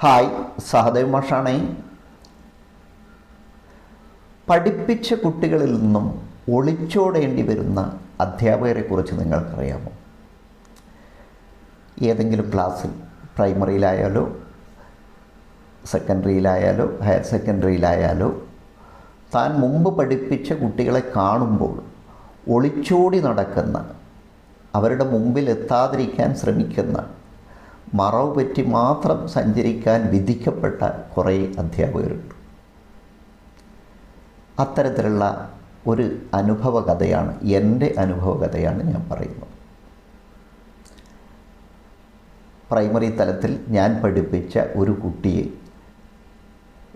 Hi Sahadev മാഷാണേ. പഠിപ്പിച്ച കുട്ടികളിൽ നിന്നും ഒളിച്ചോടേണ്ടി വരുന്ന അധ്യാപകരെക്കുറിച്ച് നിങ്ങൾക്കറിയാമോ? ഏതെങ്കിലും ക്ലാസ്സിൽ പ്രൈമറിയിലായാലോ സെക്കൻഡറിയിലായാലോ ഹയർ സെക്കൻഡറിയിലായാലോ താൻ മുമ്പ് പഠിപ്പിച്ച കുട്ടികളെ കാണുമ്പോൾ ഒളിച്ചോടി നടക്കുന്ന അവരുടെ മുമ്പിൽ എത്താതിരിക്കാൻ ശ്രമിക്കുന്ന മറവ് പറ്റി മാത്രം സഞ്ചരിക്കാൻ വിധിക്കപ്പെട്ട കുറേ അധ്യാപകരുണ്ട്. അത്തരത്തിലുള്ള ഒരു അനുഭവ കഥയാണ് എന്റെ അനുഭവ കഥയാണ് ഞാൻ പറയുന്നത്. പ്രൈമറി തലത്തിൽ ഞാൻ പഠിപ്പിച്ച ഒരു കുട്ടിയെ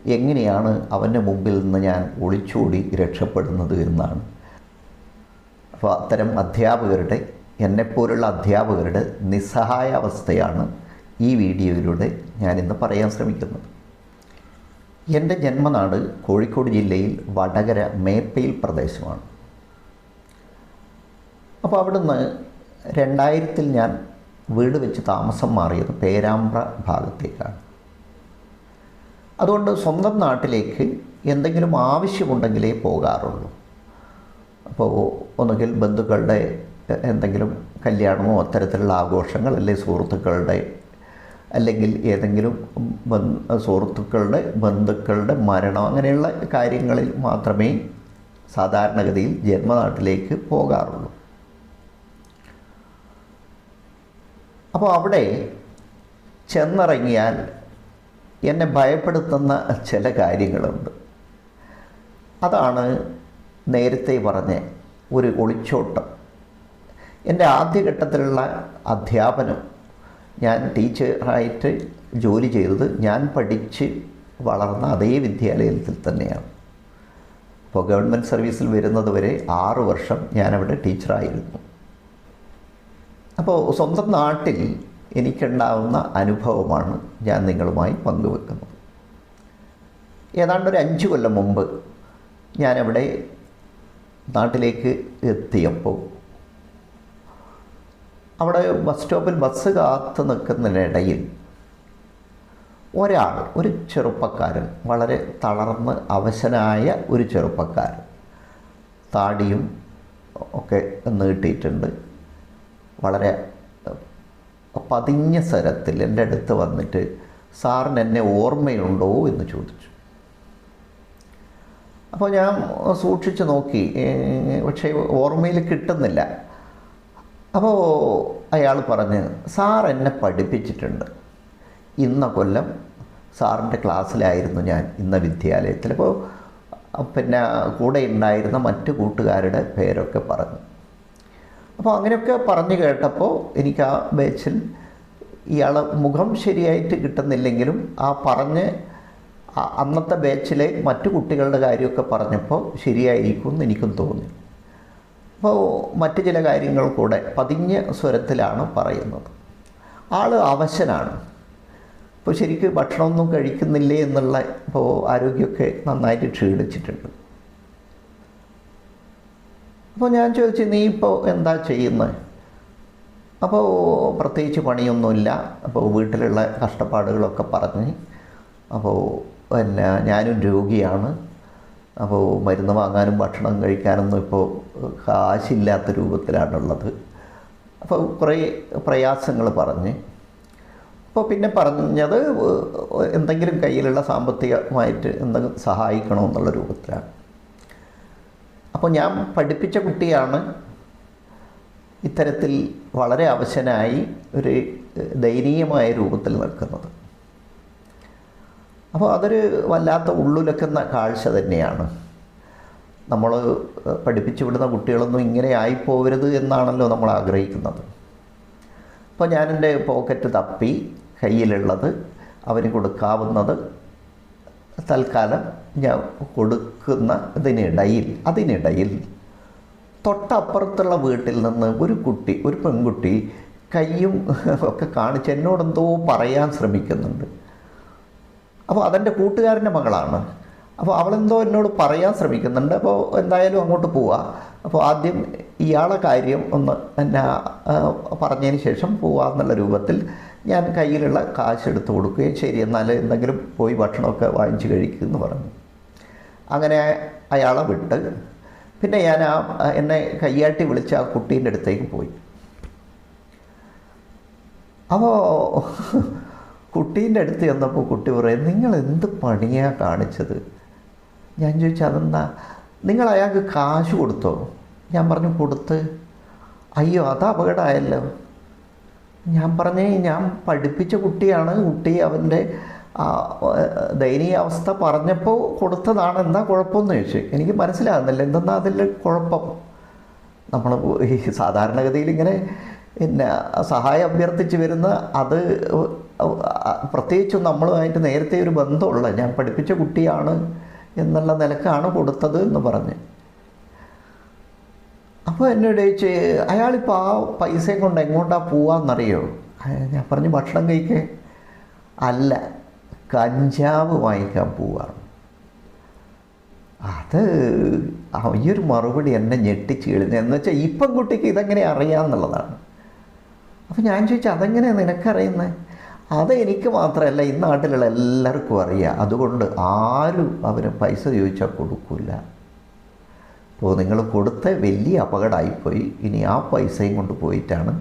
എങ്ങനെയാണ് അവന്റെ മുമ്പിൽ നിന്ന് ഞാൻ ഒളിച്ചോടി രക്ഷപ്പെടുന്നത് എന്നാണ്. അപ്പോൾ അത്തരം അധ്യാപകരുടെ എന്നെപ്പോലുള്ള അധ്യാപകരുടെ നിസ്സഹായ അവസ്ഥയാണ് ഈ വീഡിയോയിലൂടെ ഞാനിന്ന് പറയാൻ ശ്രമിക്കുന്നത്. എന്റെ ജന്മനാട് കോഴിക്കോട് ജില്ലയിൽ വടകര മേപ്പയിൽ പ്രദേശമാണ്. അപ്പോൾ അവിടുന്ന് രണ്ടായിരത്തിൽ ഞാൻ വീട് വെച്ച് താമസം മാറിയത് പേരാമ്പ്ര ഭാഗത്തേക്കാണ്. അതുകൊണ്ട് സ്വന്തം നാട്ടിലേക്ക് എന്തെങ്കിലും ആവശ്യമുണ്ടെങ്കിലേ പോകാറുള്ളൂ. അപ്പോൾ ഒന്നുകിൽ ബന്ധുക്കളുടെ എന്തെങ്കിലും കല്യാണമോ അത്തരത്തിലുള്ള ആഘോഷങ്ങൾ അല്ലെങ്കിൽ സുഹൃത്തുക്കളുടെ അല്ലെങ്കിൽ ഏതെങ്കിലും സുഹൃത്തുക്കളുടെ ബന്ധുക്കളുടെ മരണം അങ്ങനെയുള്ള കാര്യങ്ങളിൽ മാത്രമേ സാധാരണഗതിയിൽ ജന്മനാട്ടിലേക്ക് പോകാറുള്ളൂ. അപ്പോൾ അവിടെ ചെന്നിറങ്ങിയാൽ എന്നെ ഭയപ്പെടുത്തുന്ന ചില കാര്യങ്ങളുണ്ട്. അതാണ് നേരത്തെ പറഞ്ഞ ഒരു ഒളിച്ചോട്ടം. എന്റെ ആദ്യഘട്ടത്തിലുള്ള അധ്യാപനം ഞാൻ ടീച്ചറായിട്ട് ജോലി ചെയ്തത് ഞാൻ പഠിച്ച് വളർന്ന അതേ വിദ്യാലയത്തിൽ തന്നെയാണ്. അപ്പോൾ ഗവൺമെന്റ് സർവീസിൽ വരുന്നത് വരെ ആറ് വർഷം ഞാനവിടെ ടീച്ചറായിരുന്നു. അപ്പോൾ സ്വന്തം നാട്ടിൽ എനിക്കുണ്ടാവുന്ന അനുഭവമാണ് ഞാൻ നിങ്ങളുമായി പങ്കുവെക്കുന്നത്. ഏതാണ്ട് ഒരു അഞ്ച് കൊല്ലം മുമ്പ് ഞാനവിടെ നാട്ടിലേക്ക് എത്തിയപ്പോൾ അവിടെ ബസ് സ്റ്റോപ്പിൽ ബസ് കാത്തു നിൽക്കുന്നതിനിടയിൽ ഒരാൾ ഒരു ചെറുപ്പക്കാരൻ വളരെ തളർന്ന് അവശനായ ഒരു ചെറുപ്പക്കാരൻ താടിയും ഒക്കെ നീട്ടിയിട്ടുണ്ട്. വളരെ പതിഞ്ഞ സ്വരത്തിൽ എന്റെ അടുത്ത് വന്നിട്ട് സാറിന് എന്നെ ഓർമ്മയുണ്ടോ? എന്ന് ചോദിച്ചു. അപ്പോൾ ഞാൻ സൂക്ഷിച്ച് നോക്കി. പക്ഷേ ഓർമ്മയിൽ കിട്ടുന്നില്ല. അപ്പോൾ അയാൾ പറഞ്ഞ് സാർ എന്നെ പഠിപ്പിച്ചിട്ടുണ്ട്. ഇന്ന കൊല്ലം സാറിന്റെ ക്ലാസ്സിലായിരുന്നു ഞാൻ ഇന്ന വിദ്യാലയത്തിൽ. അപ്പോൾ പിന്നെ കൂടെ ഉണ്ടായിരുന്ന മറ്റു കൂട്ടുകാരുടെ പേരൊക്കെ പറഞ്ഞു. അപ്പോൾ അങ്ങനെയൊക്കെ പറഞ്ഞു കേട്ടപ്പോൾ എനിക്ക് ആ ബേച്ചിൽ ഇയാൾ മുഖം ശരിയായിട്ട് കിട്ടുന്നില്ലെങ്കിലും ആ പറഞ്ഞ് അന്നത്തെ ബേച്ചിലെ മറ്റു കുട്ടികളുടെ കാര്യമൊക്കെ പറഞ്ഞപ്പോൾ ശരിയായിരിക്കും എന്ന് എനിക്കും തോന്നി. അപ്പോൾ മറ്റു ചില കാര്യങ്ങൾ കൂടെ പതിഞ്ഞ സ്വരത്തിലാണ് പറയുന്നത്. ആൾ അവശനാണ്. ഇപ്പോൾ ശരിക്കും ഭക്ഷണമൊന്നും കഴിക്കുന്നില്ലേ എന്നുള്ള ഇപ്പോൾ ആരോഗ്യമൊക്കെ നന്നായിട്ട് ക്ഷീണിച്ചിട്ടുണ്ട്. അപ്പോൾ ഞാൻ ചോദിച്ചു നീ ഇപ്പോൾ എന്താ ചെയ്യുന്നത് അപ്പോൾ പ്രത്യേകിച്ച് പണിയൊന്നുമില്ല. അപ്പോൾ വീട്ടിലുള്ള കഷ്ടപ്പാടുകളൊക്കെ പറഞ്ഞ് അപ്പോൾ പിന്നെ ഞാനും രോഗിയാണ്. അപ്പോൾ മരുന്ന് വാങ്ങാനും ഭക്ഷണം കഴിക്കാനൊന്നും ഇപ്പോൾ കാശില്ലാത്ത രൂപത്തിലാണുള്ളത്. അപ്പോൾ കുറേ പ്രയാസങ്ങൾ പറഞ്ഞ്. അപ്പോൾ പിന്നെ പറഞ്ഞത് എന്തെങ്കിലും കയ്യിലുള്ള സാമ്പത്തികമായിട്ട് എന്തെങ്കിലും സഹായിക്കണമെന്നുള്ള രൂപത്തിലാണ്. അപ്പോൾ ഞാൻ പഠിപ്പിച്ച കുട്ടിയാണ്. ഇത്തരത്തിൽ വളരെ അവശനായി ഒരു ദയനീയമായ രൂപത്തിൽ നിൽക്കുന്നത്. അപ്പോൾ അതൊരു വല്ലാത്ത ഉള്ളുലക്കുന്ന കാഴ്ച തന്നെയാണ്. നമ്മൾ പഠിപ്പിച്ചു വിടുന്ന കുട്ടികളൊന്നും ഇങ്ങനെ ആയിപ്പോവരുത് എന്നാണല്ലോ നമ്മൾ ആഗ്രഹിക്കുന്നത്. അപ്പോൾ ഞാനെന്റെ പോക്കറ്റ് തപ്പി കയ്യിലുള്ളത് അവന് കൊടുക്കാവുന്നത് തൽക്കാലം ഞാൻ കൊടുക്കുന്ന ഇതിനിടയിൽ അതിനിടയിൽ തൊട്ടപ്പുറത്തുള്ള വീട്ടിൽ നിന്ന് ഒരു കുട്ടി ഒരു പെൺകുട്ടി കയ്യും ഒക്കെ കാണിച്ച് എന്നോടെന്തോ പറയാൻ ശ്രമിക്കുന്നുണ്ട്. അപ്പോൾ അതെന്റെ കൂട്ടുകാരന്റെ മകളാണ്. അപ്പോൾ അവളെന്തോ എന്നോട് പറയാൻ ശ്രമിക്കുന്നുണ്ട്. അപ്പോൾ എന്തായാലും അങ്ങോട്ട് പോവാ. അപ്പോൾ ആദ്യം ഇയാളെ കാര്യം ഒന്ന് എന്നെ പറഞ്ഞതിന് ശേഷം പോവാന്നുള്ള രൂപത്തിൽ ഞാൻ കയ്യിലുള്ള കാശ് എടുത്ത് കൊടുക്കുകയും ശരി എന്നാൽ എന്തെങ്കിലും പോയി ഭക്ഷണമൊക്കെ വാങ്ങിച്ച് കഴിക്കുമെന്ന് പറഞ്ഞു. അങ്ങനെ അയാളെ വിട്ട് പിന്നെ ഞാൻ ആ എന്നെ കയ്യാട്ടി വിളിച്ച ആ കുട്ടീന്റെ അടുത്തേക്ക് പോയി. അപ്പോൾ കുട്ടീന്റെ അടുത്ത് ചെന്നപ്പോൾ കുട്ടി പറയും നിങ്ങൾ എന്ത് പണിയാണ് കാണിച്ചത്? ഞാൻ ചോദിച്ചു അതെന്താ? നിങ്ങൾ അയാൾക്ക് കാശ് കൊടുത്തോ? ഞാൻ പറഞ്ഞു കൊടുത്ത്. അയ്യോ അത് അപകടമായല്ലോ. ഞാൻ പറഞ്ഞേ ഞാൻ പഠിപ്പിച്ച കുട്ടിയാണ്. കുട്ടി അവന്റെ ദയനീയാവസ്ഥ പറഞ്ഞപ്പോൾ കൊടുത്തതാണ്. എന്താ കുഴപ്പമെന്ന് ചോദിച്ചു. എനിക്ക് മനസ്സിലാകുന്നില്ല. എന്തെന്നാ അതിൽ കുഴപ്പം? നമ്മൾ സാധാരണഗതിയിൽ ഇങ്ങനെ പിന്നെ സഹായം അഭ്യർത്ഥിച്ച് വരുന്ന അത് പ്രത്യേകിച്ചും നമ്മളുമായിട്ട് നേരത്തെ ഒരു ബന്ധമുള്ള ഞാൻ പഠിപ്പിച്ച കുട്ടിയാണ് എന്നുള്ള നിലക്കാണ് കൊടുത്തത് എന്ന് പറഞ്ഞ്. അപ്പോൾ എന്നോട് ചോദിച്ച് അയാളിപ്പോൾ ആ പൈസയും കൊണ്ട് എങ്ങോട്ടാണ് പോവാന്നറിയോ? ഞാൻ പറഞ്ഞു ഭക്ഷണം കഴിക്കേ. അല്ല കഞ്ചാവ് വാങ്ങിക്കാൻ പോവാണ്. അത് ഈ ഒരു മറുപടി എന്നെ ഞെട്ടിച്ച് കഴിഞ്ഞു എന്ന് വെച്ചാൽ ഈ കുട്ടിക്ക് ഇതെങ്ങനെ അറിയാമെന്നുള്ളതാണ് അപ്പോൾ ഞാൻ ചോദിച്ചു അതെങ്ങനെയാണ് നിനക്കറിയുന്നത് അത് എനിക്ക് മാത്രമല്ല ഈ നാട്ടിലുള്ള എല്ലാവർക്കും അറിയാം. അതുകൊണ്ട് ആരും അവന് പൈസ ചോദിച്ചാൽ കൊടുക്കില്ല അപ്പോൾ നിങ്ങൾ കൊടുത്ത വലിയ അപകടമായിപ്പോയി. ഇനി ആ പൈസയും കൊണ്ട് പോയിട്ടാണ്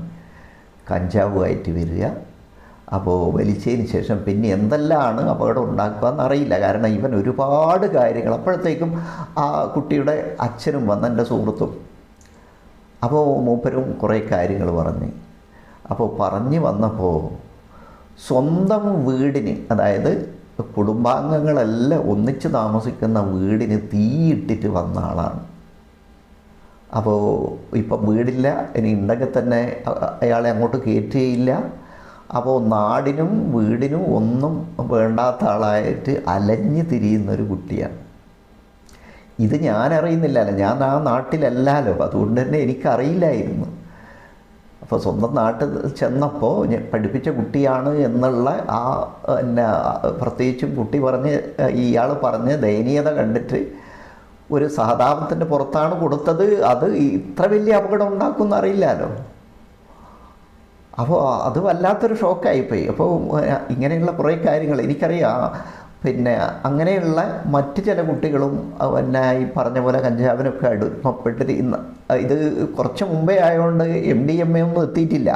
കഞ്ചാവുമായിട്ട് വരിക. അപ്പോൾ വലിച്ചതിന് ശേഷം പിന്നെ എന്തെല്ലാമാണ് അപകടം ഉണ്ടാക്കുക എന്നറിയില്ല കാരണം ഇവൻ ഒരുപാട് കാര്യങ്ങൾ. അപ്പോഴത്തേക്കും ആ കുട്ടിയുടെ അച്ഛനും വന്ന എന്റെ സുഹൃത്തും അപ്പോൾ മൂപ്പരും കുറേ കാര്യങ്ങൾ പറഞ്ഞ്. അപ്പോൾ പറഞ്ഞു വന്നപ്പോൾ സ്വന്തം വീടിന് അതായത് കുടുംബാംഗങ്ങളെല്ലാം ഒന്നിച്ച് താമസിക്കുന്ന വീടിന് തീയിട്ടിട്ട് വന്ന ആളാണ്. അപ്പോൾ ഇപ്പം വീടില്ല ഇനി ഉണ്ടെങ്കിൽ തന്നെ അയാളെ അങ്ങോട്ട് കയറ്റുകയില്ല. അപ്പോൾ നാടിനും വീടിനും ഒന്നും വേണ്ടാത്ത ആളായിട്ട് അലഞ്ഞു തിരിയുന്നൊരു കുട്ടിയാണ്. ഇത് ഞാൻ അറിയുന്നില്ലല്ലോ ഞാൻ ആ നാട്ടിലല്ലല്ലോ അതുകൊണ്ട് തന്നെ എനിക്കറിയില്ലായിരുന്നു. അപ്പോൾ സ്വന്തം നാട്ടിൽ ചെന്നപ്പോൾ പഠിപ്പിച്ച കുട്ടിയാണ് എന്നുള്ള ആ പിന്നെ പ്രത്യേകിച്ചും കുട്ടി പറഞ്ഞ് ഇയാൾ പറഞ്ഞ് ദയനീയത കണ്ടിട്ട് ഒരു സഹതാപത്തിന്റെ പുറത്താണ് കൊടുത്തത്. അത് ഇത്ര വലിയ അപകടം ഉണ്ടാക്കുമെന്ന് അറിയില്ലല്ലോ അപ്പോൾ അത് വല്ലാത്തൊരു ഷോക്കായിപ്പോയി. അപ്പോൾ ഇങ്ങനെയുള്ള കുറേ കാര്യങ്ങൾ എനിക്കറിയാം. പിന്നെ അങ്ങനെയുള്ള മറ്റ് ചില കുട്ടികളും പിന്നെ ഈ പറഞ്ഞ പോലെ കഞ്ചാവിനൊക്കെ അടുപ്പപ്പെട്ടിരിക്കുന്ന ഇത് കുറച്ച് മുമ്പേ ആയതുകൊണ്ട് എം ഡി എം എ ഒന്നും എത്തിയിട്ടില്ല.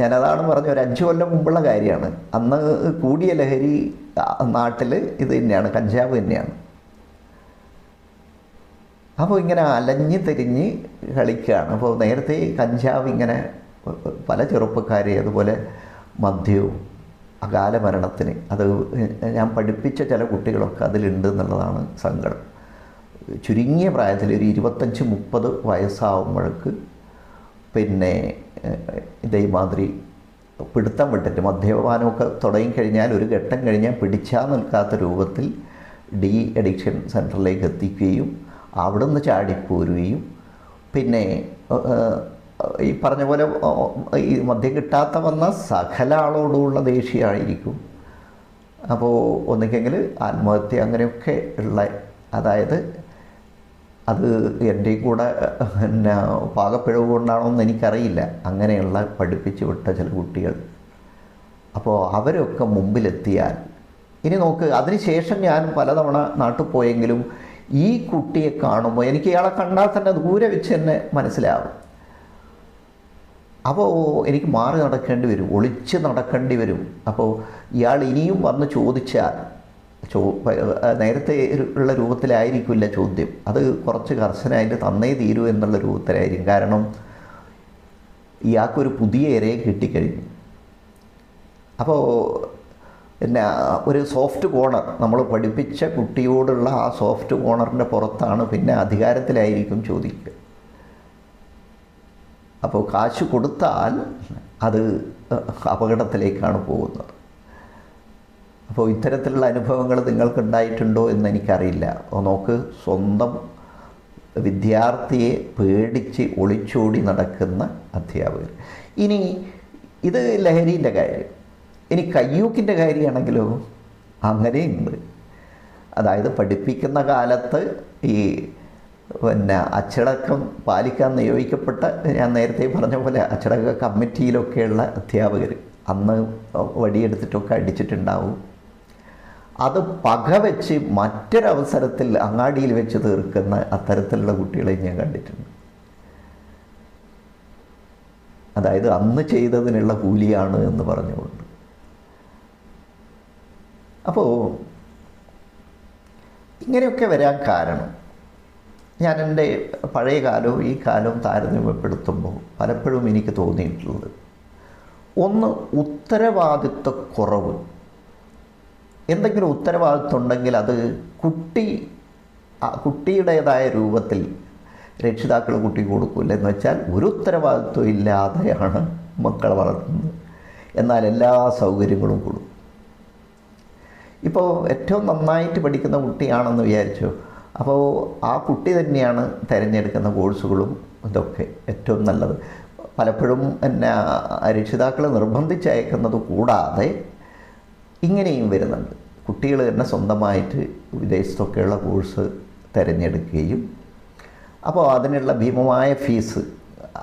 ഞാനതാണ് പറഞ്ഞ ഒരു അഞ്ച് കൊല്ലം മുമ്പുള്ള കാര്യമാണ്. അന്ന് കൂടിയ ലഹരി നാട്ടിൽ ഇത് തന്നെയാണ് കഞ്ചാവ് തന്നെയാണ്. അപ്പോൾ ഇങ്ങനെ അലഞ്ഞ് തിരിഞ്ഞ് കളിക്കുകയാണ് അപ്പോൾ നേരത്തെ കഞ്ചാവ് ഇങ്ങനെ പല ചെറുപ്പക്കാരെ അതുപോലെ മദ്യവും അകാല മരണത്തിന്. അത് ഞാൻ പഠിപ്പിച്ച ചില കുട്ടികളൊക്കെ അതിലുണ്ട് എന്നുള്ളതാണ് സങ്കടം. ചുരുങ്ങിയ പ്രായത്തിൽ ഒരു ഇരുപത്തഞ്ച് മുപ്പത് വയസ്സാവുമ്പോഴേക്ക് പിന്നെ ഇതേമാതിരി പിടുത്തം വിട്ടിട്ട് മദ്യപാനമൊക്കെ തുടങ്ങിക്കഴിഞ്ഞാൽ ഒരു ഘട്ടം കഴിഞ്ഞാൽ പിടിച്ചാൽ നിൽക്കാത്ത രൂപത്തിൽ ഡി അഡിക്ഷൻ സെന്ററിലേക്ക് എത്തിക്കുകയും അവിടുന്ന് ചാടിപ്പോരുകയും പിന്നെ ഈ പറഞ്ഞ പോലെ ഈ മദ്യം കിട്ടാത്ത വന്ന സകല ആളോടുമുള്ള ദേഷ്യമായിരിക്കും. അപ്പോൾ ഒന്നിക്കെങ്കിൽ ആത്മഹത്യ അങ്ങനെയൊക്കെ ഉള്ള അതായത് അത് എന്റെ കൂടെ പിന്നെ പാകപ്പിഴവ് കൊണ്ടാണോ എന്ന് എനിക്കറിയില്ല. അങ്ങനെയുള്ള പഠിപ്പിച്ച് വിട്ട ചില കുട്ടികൾ. അപ്പോൾ അവരൊക്കെ മുമ്പിലെത്തിയാൽ ഇനി നോക്ക് അതിനുശേഷം ഞാൻ പലതവണ നാട്ടിൽ പോയെങ്കിലും ഈ കുട്ടിയെ കാണുമ്പോൾ എനിക്ക് ഇയാളെ കണ്ടാൽ തന്നെ ദൂരെ വെച്ച് തന്നെ മനസ്സിലാവും. അപ്പോൾ എനിക്ക് മാറി നടക്കേണ്ടി വരും ഒളിച്ച് നടക്കേണ്ടി വരും. അപ്പോൾ ഇയാൾ ഇനിയും വന്ന് ചോദിച്ചാൽ ചോ നേരത്തെ ഉള്ള രൂപത്തിലായിരിക്കില്ല ചോദ്യം. അത് കുറച്ച് കർശനായിട്ട് തന്നേ തീരൂ എന്നുള്ള രൂപത്തിലായിരിക്കും. കാരണം ഇയാൾക്കൊരു പുതിയ ഇരയെ കിട്ടിക്കഴിഞ്ഞു. അപ്പോൾ പിന്നെ ഒരു സോഫ്റ്റ് കോണർ നമ്മൾ പഠിപ്പിച്ച കുട്ടിയോടുള്ള ആ സോഫ്റ്റ് കോണറിന്റെ പുറത്താണ് പിന്നെ അധികാരത്തിലായിരിക്കും ചോദിക്കുക. അപ്പോൾ കാശ് കൊടുത്താൽ അത് അപകടത്തിലേക്കാണ് പോകുന്നത്. അപ്പോൾ ഇത്തരത്തിലുള്ള അനുഭവങ്ങൾ നിങ്ങൾക്കുണ്ടായിട്ടുണ്ടോ എന്ന് എനിക്കറിയില്ല നോക്ക് സ്വന്തം വിദ്യാർത്ഥിയെ പേടിച്ച് ഒളിച്ചോടി നടക്കുന്ന അധ്യാപകർ ഇനി ഇത് ലഹരിന്റെ കാര്യം. ഇനി കയ്യൂക്കിന്റെ കാര്യമാണെങ്കിലോ? അങ്ങനെയുണ്ട്. അതായത് പഠിപ്പിക്കുന്ന കാലത്ത് ഈ പിന്നെ അച്ചടക്കം പാലിക്കാൻ നിയോഗിക്കപ്പെട്ട ഞാൻ നേരത്തെ പറഞ്ഞ പോലെ അച്ചടക്ക കമ്മിറ്റിയിലൊക്കെയുള്ള അധ്യാപകർ അന്ന് വടിയെടുത്തിട്ടൊക്കെ അടിച്ചിട്ടുണ്ടാവും. അത് പക വെച്ച് മറ്റൊരവസരത്തിൽ അങ്ങാടിയിൽ വെച്ച് തീർക്കുന്ന അത്തരത്തിലുള്ള കുട്ടികളെ ഞാൻ കണ്ടിട്ടുണ്ട്. അതായത് അന്ന് ചെയ്തതിനുള്ള കൂലിയാണ് എന്ന് പറഞ്ഞുകൊണ്ട്. അപ്പോൾ ഇങ്ങനെയൊക്കെ വരാൻ കാരണം ഞാൻ എന്റെ പഴയ കാലവും ഈ കാലവും താരതമ്യപ്പെടുത്തുമ്പോൾ പലപ്പോഴും എനിക്ക് തോന്നിയിട്ടുള്ളത്. ഒന്ന് ഉത്തരവാദിത്വക്കുറവ് എന്തെങ്കിലും ഉത്തരവാദിത്വം ഉണ്ടെങ്കിൽ അത് കുട്ടി കുട്ടിയുടേതായ രൂപത്തിൽ രക്ഷിതാക്കൾ കുട്ടിക്ക് കൊടുക്കില്ല എന്ന് വെച്ചാൽ ഒരു ഉത്തരവാദിത്വം ഇല്ലാതെയാണ് മക്കളെ വളർത്തുന്നത്. എന്നാൽ എല്ലാ സൗകര്യങ്ങളും കൊടുക്കും. ഇപ്പോൾ ഏറ്റവും നന്നായിട്ട് പഠിക്കുന്ന കുട്ടിയാണെന്ന് വിചാരിച്ചു? അപ്പോൾ ആ കുട്ടി തന്നെയാണ് തിരഞ്ഞെടുക്കുന്ന കോഴ്സുകളും ഇതൊക്കെ ഏറ്റവും നല്ലത്. പലപ്പോഴും എന്നെ രക്ഷിതാക്കളെ നിർബന്ധിച്ചയക്കുന്നത് കൂടാതെ ഇങ്ങനെയും വരുന്നുണ്ട്. കുട്ടികൾ തന്നെ സ്വന്തമായിട്ട് വിദേശത്തൊക്കെയുള്ള കോഴ്സ് തിരഞ്ഞെടുക്കുകയും അപ്പോൾ അതിനുള്ള ഭീമമായ ഫീസ്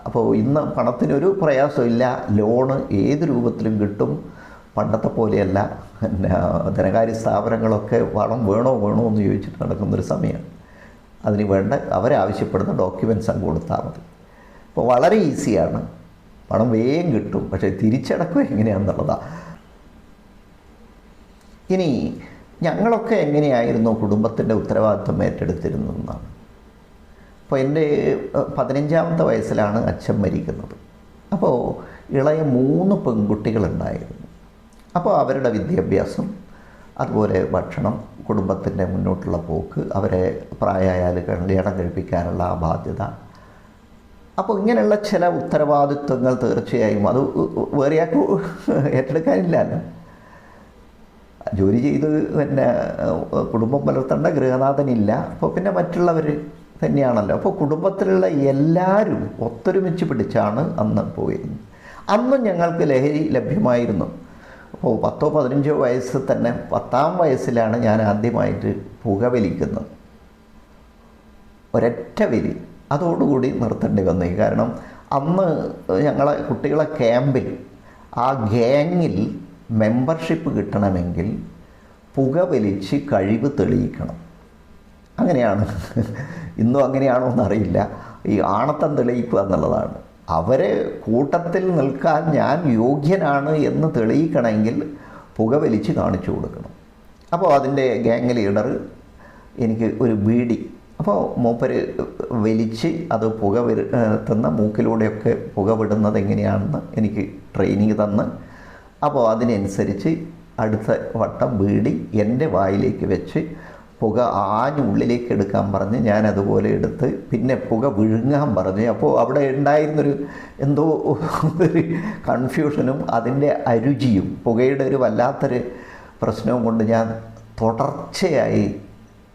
അപ്പോൾ ഇന്ന് പണത്തിനൊരു പ്രയാസമില്ല. ലോണ് ഏത് രൂപത്തിലും കിട്ടും. പണ്ടത്തെ പോലെയല്ല. പിന്നെ ധനകാര്യ സ്ഥാപനങ്ങളൊക്കെ വളം വേണോ വേണോ എന്ന് ചോദിച്ചിട്ട് നടക്കുന്നൊരു സമയമാണ് അതിന് വേണ്ട അവരാവശ്യപ്പെടുന്ന ഡോക്യുമെന്റ്സ് അങ്ങ് കൊടുത്താൽ മതി. അപ്പോൾ വളരെ ഈസിയാണ്. പണം വേഗം കിട്ടും. പക്ഷേ തിരിച്ചടക്കം എങ്ങനെയാണെന്നുള്ളതാണ് ഇനി ഞങ്ങളൊക്കെ എങ്ങനെയായിരുന്നു കുടുംബത്തിന്റെ ഉത്തരവാദിത്വം ഏറ്റെടുത്തിരുന്നതെന്നാണ് അപ്പോൾ എന്റെ പതിനഞ്ചാമത്തെ വയസ്സിലാണ് അച്ഛൻ മരിക്കുന്നത്. അപ്പോൾ ഇളയ മൂന്ന് പെൺകുട്ടികളുണ്ടായിരുന്നു. അപ്പോൾ അവരുടെ വിദ്യാഭ്യാസം അതുപോലെ ഭക്ഷണം കുടുംബത്തിന്റെ മുന്നോട്ടുള്ള പോക്ക് അവരെ പ്രായമായാൽ കല്യാണം കഴിപ്പിക്കാനുള്ള ആ ബാധ്യത. അപ്പോൾ ഇങ്ങനെയുള്ള ചില ഉത്തരവാദിത്വങ്ങൾ തീർച്ചയായും അത് വേറെ ആൾക്ക് ഏറ്റെടുക്കാനില്ലല്ലോ. ജോലി ചെയ്ത് പിന്നെ കുടുംബം പുലർത്തേണ്ട ഗൃഹനാഥനില്ല. അപ്പോൾ പിന്നെ മറ്റുള്ളവർ തന്നെയാണല്ലോ. അപ്പോൾ കുടുംബത്തിലുള്ള എല്ലാവരും ഒത്തൊരുമിച്ച് പിടിച്ചാണ് അന്ന് പോയിരുന്നത്. അന്നും ഞങ്ങൾക്ക് ലഹരി ലഭ്യമായിരുന്നു. അപ്പോൾ പത്തോ പതിനഞ്ചോ വയസ്സ് തന്നെ പത്താം വയസ്സിലാണ് ഞാൻ ആദ്യമായിട്ട് പുകവലിക്കുന്നത് ഒരൊറ്റ വലി അതോടുകൂടി നിർത്തേണ്ടി വന്നു. കാരണം അന്ന് ഞങ്ങളെ കുട്ടികളെ ക്യാമ്പിൽ ആ ഗ്യാങ്ങിൽ മെമ്പർഷിപ്പ് കിട്ടണമെങ്കിൽ പുകവലിച്ച് കഴിവ് തെളിയിക്കണം. അങ്ങനെയാണ്. ഇന്നും അങ്ങനെയാണോ എന്നറിയില്ല. ഈ ആണത്തം തെളിയിക്കുക എന്നുള്ളതാണ്. അവരെ കൂട്ടത്തിൽ നിൽക്കാൻ ഞാൻ യോഗ്യനാണ് എന്ന് തെളിയിക്കണമെങ്കിൽ പുകവലിച്ച് കാണിച്ചു കൊടുക്കണം. അപ്പോൾ അതിന്റെ ഗാങ് ലീഡർ എനിക്ക് ഒരു ബീഡി. അപ്പോൾ മൂപ്പര് വലിച്ച് അത് പുക വരുത്തുന്ന തന്ന മൂക്കിലൂടെയൊക്കെ പുക വിടുന്നത് എങ്ങനെയാണെന്ന് എനിക്ക് ട്രെയിനിങ് തന്ന്. അപ്പോൾ അതിനനുസരിച്ച് അടുത്ത വട്ടം ബീഡി എന്റെ വായിലേക്ക് വെച്ച് പുക ആഞ്ഞുള്ളിലേക്ക് എടുക്കാൻ പറഞ്ഞ് ഞാൻ അതുപോലെ എടുത്ത് പിന്നെ പുക വിഴുങ്ങാൻ പറഞ്ഞ്. അപ്പോൾ അവിടെ ഉണ്ടായിരുന്നൊരു എന്തോ ഒരു കൺഫ്യൂഷനും അതിന്റെ അരുചിയും പുകയുടെ ഒരു വല്ലാത്തൊരു പ്രശ്നവും കൊണ്ട് ഞാൻ തുടർച്ചയായി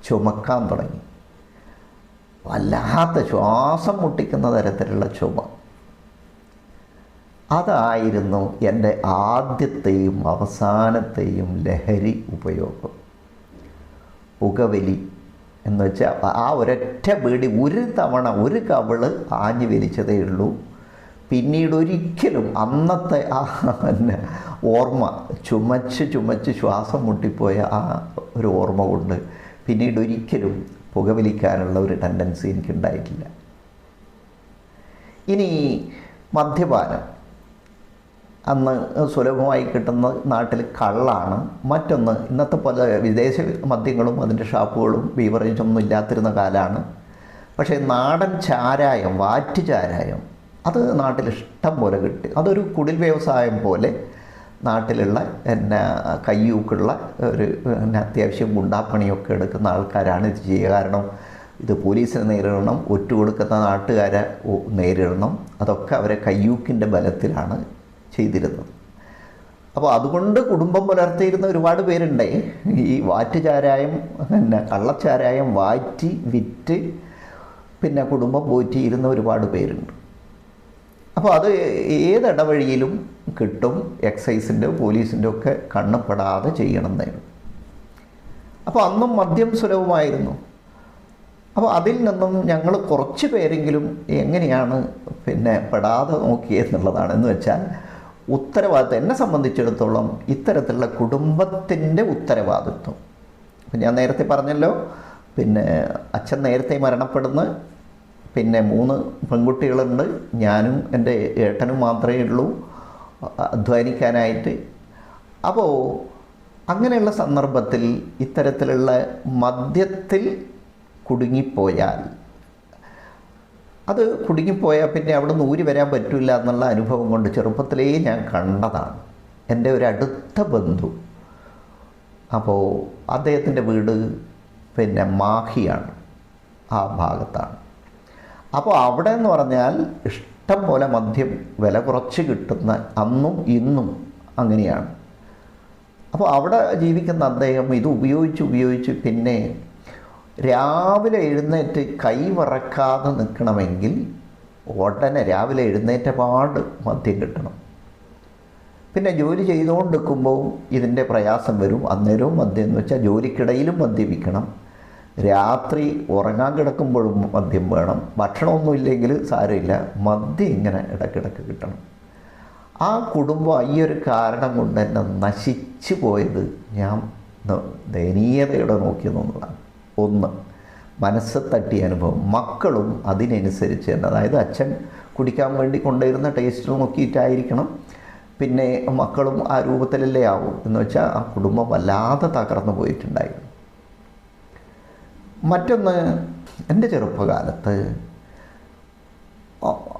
ചുമക്കാൻ തുടങ്ങി. വല്ലാത്ത ശ്വാസം മുട്ടിക്കുന്ന തരത്തിലുള്ള ചുമ. അതായിരുന്നു എന്റെ ആദ്യത്തെയും അവസാനത്തെയും ലഹരി ഉപയോഗം. പുകവലി എന്ന് വെച്ചാൽ ആ ഒരൊറ്റ ബീഡി ഒരു തവണ ഒരു കവൾ ആഞ്ഞു വലിച്ചതേ ഉള്ളൂ. പിന്നീട് ഒരിക്കലും അന്നത്തെ ആ ഓർമ്മ ചുമച്ച് ചുമച്ച് ശ്വാസം മുട്ടിപ്പോയ ആ ഒരു ഓർമ്മ കൊണ്ട് പിന്നീട് ഒരിക്കലും പുകവലിക്കാനുള്ള ഒരു ടെൻഡൻസി എനിക്കുണ്ടായിട്ടില്ല. ഇനി മദ്യപാനം. അന്ന് സുലഭമായി കിട്ടുന്ന നാട്ടിൽ കള്ളാണ്. മറ്റൊന്ന് ഇന്നത്തെ പോലെ വിദേശ മദ്യങ്ങളും അതിന്റെ ഷാപ്പുകളും ബീവറേജൊന്നും ഇല്ലാത്തിരുന്ന കാലമാണ് പക്ഷേ നാടൻ ചാരായം വാറ്റ് ചാരായം അത് നാട്ടിൽ ഇഷ്ടം പോലെ കിട്ടി. അതൊരു കുടിൽ വ്യവസായം പോലെ നാട്ടിലുള്ള എന്നെ കയ്യൂക്കുള്ള ഒരു പിന്നെ അത്യാവശ്യം ഗുണ്ടാപ്പണിയൊക്കെ എടുക്കുന്ന ആൾക്കാരാണ് ഇത് ചെയ്യുക. കാരണം ഇത് പോലീസിനെ നേരിടണം ഒറ്റ കൊടുക്കുന്ന നാട്ടുകാരെ നേരിടണം. അതൊക്കെ അവരെ കയ്യൂക്കിന്റെ ബലത്തിലാണ് ചെയ്തിരുന്നത് അപ്പോൾ അതുകൊണ്ട് കുടുംബം പുലർത്തിയിരുന്ന ഒരുപാട് പേരുണ്ട്. ഈ വാറ്റുചാരായം പിന്നെ കള്ളച്ചാരായം വാറ്റി വിറ്റ് പിന്നെ കുടുംബം പോറ്റിയിരുന്ന ഒരുപാട് പേരുണ്ട്. അപ്പോൾ അത് ഏതിടവഴിയിലും കിട്ടും എക്സൈസിന്റെ പോലീസിന്റെ ഒക്കെ കണ്ണപ്പെടാതെ ചെയ്യണം എന്നായിരുന്നു. അപ്പോൾ അന്നും മദ്യം സുലഭമായിരുന്നു. അപ്പോൾ അതിൽ നിന്നും ഞങ്ങൾ കുറച്ച് പേരെങ്കിലും എങ്ങനെയാണ് പിന്നെ പെടാതെ നോക്കിയെന്നുള്ളതാണ് എന്ന് വെച്ചാൽ ഉത്തരവാദിത്വം. എന്നെ സംബന്ധിച്ചിടത്തോളം ഇത്തരത്തിലുള്ള കുടുംബത്തിന്റെ ഉത്തരവാദിത്വം. അപ്പം ഞാൻ നേരത്തെ പറഞ്ഞല്ലോ പിന്നെ അച്ഛൻ നേരത്തെ മരണപ്പെടുന്നു പിന്നെ മൂന്ന് പെൺകുട്ടികളുണ്ട് ഞാനും എന്റെ ഏട്ടനും മാത്രമേ ഉള്ളൂ അധ്വാനിക്കാനായിട്ട്. അപ്പോൾ അങ്ങനെയുള്ള സന്ദർഭത്തിൽ ഇത്തരത്തിലുള്ള മദ്യത്തിൽ കുടുങ്ങിപ്പോയാൽ അത് കുടുങ്ങിപ്പോയാൽ പിന്നെ അവിടെ നിന്ന് ഊരി വരാൻ പറ്റില്ല എന്നുള്ള അനുഭവം കൊണ്ട് ചെറുപ്പത്തിലേ ഞാൻ കണ്ടതാണ്. എന്റെ ഒരു അടുത്ത ബന്ധു. അപ്പോൾ അദ്ദേഹത്തിന്റെ വീട് പിന്നെ മാഹിയാണ് ആ ഭാഗത്താണ്. അപ്പോൾ അവിടെ എന്ന് പറഞ്ഞാൽ ഇഷ്ടം പോലെ മദ്യം വില കുറച്ച് കിട്ടുന്ന അന്നും ഇന്നും അങ്ങനെയാണ്. അപ്പോൾ അവിടെ ജീവിക്കുന്ന അദ്ദേഹം ഇത് ഉപയോഗിച്ച് ഉപയോഗിച്ച് പിന്നെ രാവിലെ എഴുന്നേറ്റ് കൈ വറക്കാതെ നിൽക്കണമെങ്കിൽ ഉടനെ രാവിലെ എഴുന്നേറ്റ പാട് മദ്യം കിട്ടണം. പിന്നെ ജോലി ചെയ്തുകൊണ്ട് നിൽക്കുമ്പോൾ ഇതിന്റെ പ്രയാസം വരും. അന്നേരവും മദ്യം എന്ന് വെച്ചാൽ ജോലിക്കിടയിലും മദ്യപിക്കണം രാത്രി ഉറങ്ങാൻ കിടക്കുമ്പോഴും മദ്യം വേണം. ഭക്ഷണമൊന്നും ഇല്ലെങ്കിൽ സാരമില്ല. മദ്യം ഇങ്ങനെ ഇടയ്ക്കിടയ്ക്ക് കിട്ടണം. ആ കുടുംബം ഈ ഒരു കാരണം കൊണ്ട് തന്നെ നശിച്ചു പോയത് ഞാൻ ദയനീയതയോടെ നോക്കി നിന്നതാണ്. ഒന്ന്. മനസ്സ് തട്ടിയ അനുഭവം. മക്കളും അതിനനുസരിച്ച് തന്നെ അതായത് അച്ഛൻ കുടിക്കാൻ വേണ്ടി കൊണ്ടുവരുന്ന ടേസ്റ്റ് നോക്കിയിട്ടായിരിക്കണം. പിന്നെ മക്കളും ആ രൂപത്തിലല്ലേ ആവും എന്ന് വെച്ചാൽ ആ കുടുംബം വല്ലാതെ തകർന്നു പോയിട്ടുണ്ടായിരുന്നു. മറ്റൊന്ന് എന്റെ ചെറുപ്പകാലത്ത്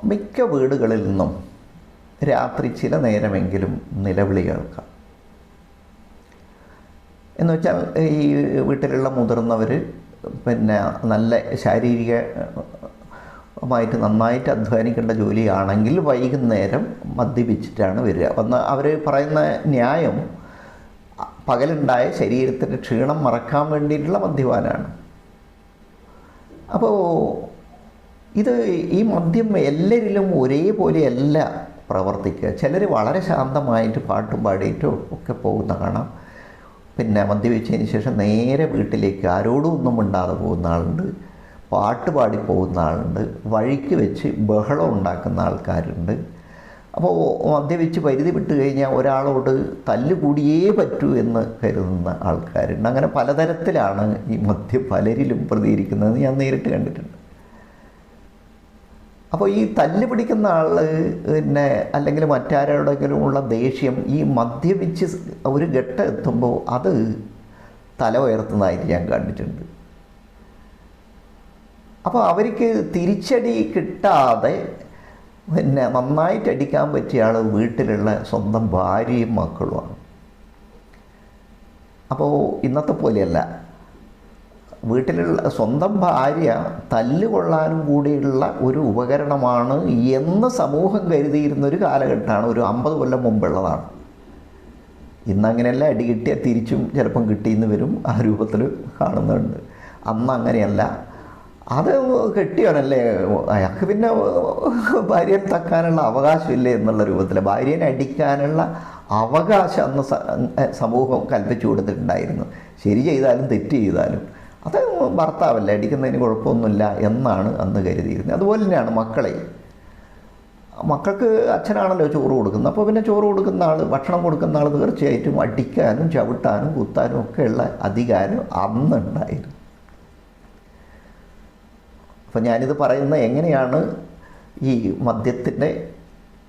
മിക്ക വീടുകളിൽ നിന്നും രാത്രി ചില നേരമെങ്കിലും നിലവിളി കേൾക്കാം. എന്ന് വെച്ചാൽ ഈ വീട്ടിലുള്ള മുതിർന്നവർ പിന്നെ നല്ല ശാരീരികമായിട്ട് നന്നായിട്ട് അധ്വാനിക്കേണ്ട ജോലിയാണെങ്കിൽ വൈകുന്നേരം മദ്യപിച്ചിട്ടാണ് വരിക. വന്ന് അവർ പറയുന്ന ന്യായം പകലുണ്ടായ ശരീരത്തിന്റെ ക്ഷീണം മറക്കാൻ വേണ്ടിയിട്ടുള്ള മദ്യപാനാണ്. അപ്പോൾ ഇത് ഈ മദ്യം എല്ലാവരിലും ഒരേപോലെയല്ല പ്രവർത്തിക്കുക. ചിലർ വളരെ ശാന്തമായിട്ട് പാട്ടും പാടിയിട്ടും ഒക്കെ പോകുന്ന കാണാം. പിന്നെ മദ്യപിച്ചതിന് ശേഷം നേരെ വീട്ടിലേക്ക് ആരോടും ഒന്നും മിണ്ടാതെ പോകുന്ന ആളുണ്ട് പാട്ട് പാടി പോകുന്ന ആളുണ്ട് വഴിക്ക് വെച്ച് ബഹളം ഉണ്ടാക്കുന്ന ആൾക്കാരുണ്ട്. അപ്പോൾ മദ്യപിച്ച് പരിധി വിട്ട് കഴിഞ്ഞാൽ ഒരാളോട് തല്ലുകൂടിയേ പറ്റൂ എന്ന് കരുതുന്ന ആൾക്കാരുണ്ട്. അങ്ങനെ പലതരത്തിലാണ് ഈ മദ്യം പലരിലും പ്രതികരിക്കുന്നത് ഞാൻ നേരിട്ട് കണ്ടിട്ടുണ്ട്. അപ്പോൾ ഈ തല്ല് പിടിക്കുന്ന ആൾ പിന്നെ അല്ലെങ്കിൽ മറ്റാരോടെങ്കിലും ഉള്ള ദേഷ്യം ഈ മദ്യപിച്ച് ഒരു ഘട്ടം എത്തുമ്പോൾ അത് തല ഉയർത്തുന്നതായിട്ട് ഞാൻ കണ്ടിട്ടുണ്ട്. അപ്പോൾ അവർക്ക് തിരിച്ചടി കിട്ടാതെ പിന്നെ നന്നായിട്ട് അടിക്കാൻ പറ്റിയ ആൾ വീട്ടിലുള്ള സ്വന്തം ഭാര്യയും മക്കളുമാണ്. അപ്പോൾ ഇന്നത്തെ പോലെയല്ല. വീട്ടിലുള്ള സ്വന്തം ഭാര്യ തല്ലുകൊള്ളാനും കൂടിയുള്ള ഒരു ഉപകരണമാണ് എന്ന് സമൂഹം കരുതിയിരുന്ന ഒരു കാലഘട്ടമാണ്. ഒരു അമ്പത് കൊല്ലം മുമ്പുള്ളതാണ്. ഇന്നങ്ങനെയല്ല അടി കിട്ടിയാൽ തിരിച്ചും ചിലപ്പം കിട്ടിയെന്ന് വരും ആ രൂപത്തിൽ കാണുന്നുണ്ട്. അന്ന് അങ്ങനെയല്ല. അത് കെട്ടിയോനല്ലേ അയാൾക്ക് പിന്നെ ഭാര്യയെ തക്കാനുള്ള അവകാശമില്ലേ എന്നുള്ള രൂപത്തിൽ ഭാര്യനെ അടിക്കാനുള്ള അവകാശം അന്ന് സമൂഹം കൽപ്പിച്ചു കൊടുത്തിട്ടുണ്ടായിരുന്നു. ശരി ചെയ്താലും തെറ്റ് ചെയ്താലും. അത് ഭർത്താവല്ലേ അടിക്കുന്നതിന് കുഴപ്പമൊന്നുമില്ല എന്നാണ് അന്ന് കരുതിയിരുന്നത്. അതുപോലെ തന്നെയാണ് മക്കളെ. മക്കൾക്ക് അച്ഛനാണല്ലോ ചോറ് കൊടുക്കുന്നത്. അപ്പോൾ പിന്നെ ചോറ് കൊടുക്കുന്ന ആൾ ഭക്ഷണം കൊടുക്കുന്ന ആൾ തീർച്ചയായിട്ടും അടിക്കാനും ചവിട്ടാനും കുത്താനും ഒക്കെയുള്ള അധികാരം അന്നുണ്ടായിരുന്നു. അപ്പോൾ ഞാനിത് പറയുന്ന എങ്ങനെയാണ് ഈ മദ്യത്തിന്റെ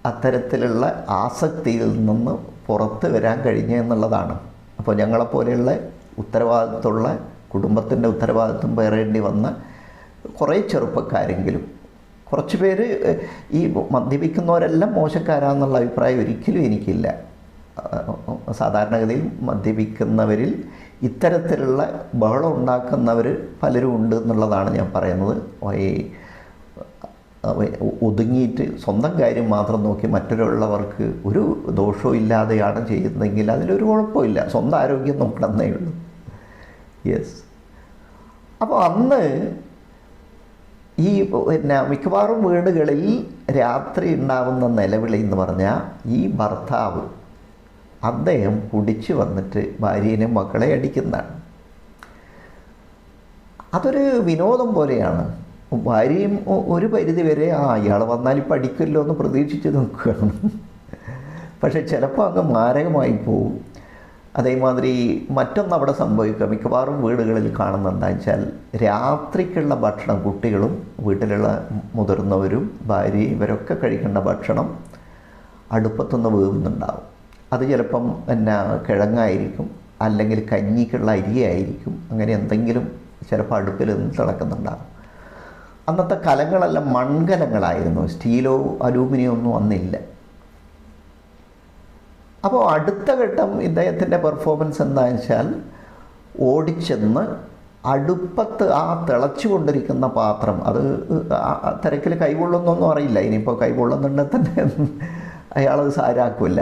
അത്തരത്തിലുള്ള ആസക്തിയിൽ നിന്ന് പുറത്ത് വരാൻ കഴിഞ്ഞെന്നുള്ളതാണ് അപ്പോൾ ഞങ്ങളെപ്പോലെയുള്ള ഉത്തരവാദിത്തമുള്ള കുടുംബത്തിന്റെ ഉത്തരവാദിത്വം പേറേണ്ടി വന്ന കുറേ ചെറുപ്പക്കാരെങ്കിലും കുറച്ച് പേര് ഈ മദ്യപിക്കുന്നവരെല്ലാം മോശക്കാരാന്നുള്ള അഭിപ്രായം ഒരിക്കലും എനിക്കില്ല. സാധാരണഗതിയിൽ മദ്യപിക്കുന്നവരിൽ ഇത്തരത്തിലുള്ള ബഹളം ഉണ്ടാക്കുന്നവർ പലരും ഉണ്ട് എന്നുള്ളതാണ് ഞാൻ പറയുന്നത്. ഒതുങ്ങിയിട്ട് സ്വന്തം കാര്യം മാത്രം നോക്കി മറ്റൊരുള്ളവർക്ക് ഒരു ദോഷവും ഇല്ലാതെയാണ് ചെയ്യുന്നതെങ്കിൽ അതിലൊരു കുഴപ്പമില്ല. സ്വന്തം ആരോഗ്യം നോക്കണമെന്നേ ഉള്ളൂ. യെസ് അപ്പോൾ അന്ന് ഈ പിന്നെ മിക്കവാറും വീടുകളിൽ രാത്രി ഉണ്ടാവുന്ന നിലവിളി എന്ന് പറഞ്ഞാൽ ഈ ഭർത്താവ് അദ്ദേഹം കുടിച്ചു വന്നിട്ട് ഭാര്യനെയും മക്കളെ അടിക്കുന്നതാണ്. അതൊരു വിനോദം പോലെയാണ്. ഭാര്യയും ഒരു പരിധി വരെ ആ ഇയാൾ വന്നാൽ ഇപ്പം അടിക്കുമല്ലോ എന്ന് പ്രതീക്ഷിച്ച് നിൽക്കുകയാണ്. പക്ഷെ ചിലപ്പോൾ അങ്ങ് മാരകമായി പോവും. അതേമാതിരി മറ്റൊന്ന് അവിടെ സംഭവിക്കുക. മിക്കവാറും വീടുകളിൽ കാണുന്നുണ്ടെന്ന് വെച്ചാൽ രാത്രിക്കുള്ള ഭക്ഷണം കുട്ടികളും വീട്ടിലുള്ള മുതിർന്നവരും ഭാര്യയും ഇവരൊക്കെ കഴിക്കേണ്ട ഭക്ഷണം അടുപ്പത്തുനിന്ന് വേവുന്നുണ്ടാവും അത് ചിലപ്പം എന്നാ കിഴങ്ങായിരിക്കും അല്ലെങ്കിൽ കഞ്ഞിക്കുള്ള അരിയായിരിക്കും അങ്ങനെ എന്തെങ്കിലും ചിലപ്പോൾ അടുപ്പിൽ നിന്ന് തിളക്കുന്നുണ്ടാകും അന്നത്തെ കലങ്ങളെല്ലാം മൺകലങ്ങളായിരുന്നു. സ്റ്റീലോ അലൂമിനിയോ ഒന്നും അന്നില്ല. അപ്പോൾ അടുത്ത ഘട്ടം ഇദ്ദേഹത്തിന്റെ പെർഫോമൻസ് എന്താണെന്ന് വെച്ചാൽ ഓടിച്ചെന്ന് അടുപ്പത്ത് ആ തിളച്ചുകൊണ്ടിരിക്കുന്ന പാത്രം അത് തിരക്കിൽ കൈകൊള്ളുന്നൊന്നും അറിയില്ല. ഇനിയിപ്പോൾ കൈകൊള്ളുന്നുണ്ടെങ്കിൽ തന്നെ അയാളത് സാരാക്കില്ല